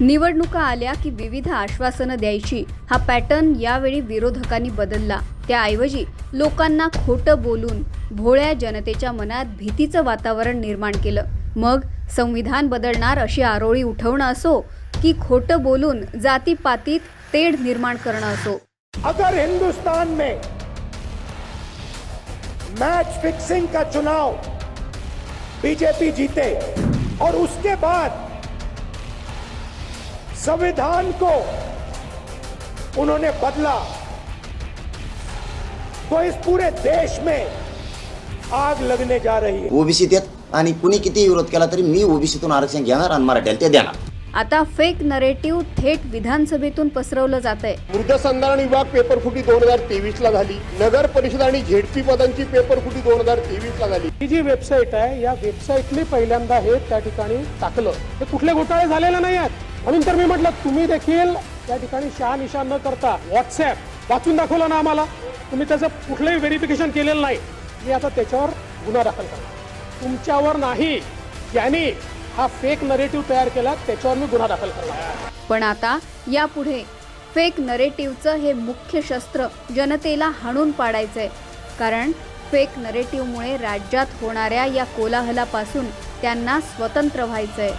निवडणुका आल्या की विविध आश्वासनं द्यायची. हा पॅटर्न यावेळी विरोधकांनी बदलला. त्याऐवजी लोकांना खोटं बोलून भोळ्या जनतेच्या मनात भीतीचं वातावरण निर्माण केलं. मग संविधान बदलणार अशी आरोळी उठवणं असो की खोटं बोलून जातीपातीत तेढ निर्माण करणं असो. अगर हिंदुस्तान में मैच फिक्सिंग का चुनाव बीजेपी जीते और उसके बाद संविधान को उन्होंने बदला। तो इस पूरे देश में आग लगने जा रही है। ओबीसीत येत आणि कुणी किती विरोध केला तरी मी ओबीसीतून आरक्षण घेणार आणि मराठ्याला ते देणार. आता फेक नरेटिव्ह थेट विधानसभेतून पसरवलं जात आहे मृदसंधारण विभाग पेपरफुटी दोन हजार तेवीस ला झाली. नगर परिषद आणि झेडपी पदांची पेपरफुटी दोन हजार तेवीस ला झाली. ही जी वेबसाईट आहे या वेबसाईटने पहिल्यांदा हे त्या ठिकाणी टाकलं. हे कुठले घोटाळे झालेले नाही आहेत. म्हणून तर मी म्हटलं तुम्ही देखील त्या ठिकाणी शहानिशा न करता व्हॉट्सॲप वाचून दाखवलं ना आम्हाला. तुम्ही त्याचं कुठलंही व्हेरिफिकेशन केलेलं नाही. मी आता त्याच्यावर गुन्हा दाखल करणार. तुमच्यावर नाही यांनी हा फेक नरेटिव्ह तयार केला त्याच्यावर मी गुन्हा दाखल करणार. पण आता यापुढे फेक नरेटिव्हचं हे मुख्य शस्त्र जनतेला हाणून पाडायचंय. कारण फेक नरेटिव्हमुळे राज्यात होणाऱ्या या कोलाहलापासून त्यांना स्वतंत्र व्हायचंय.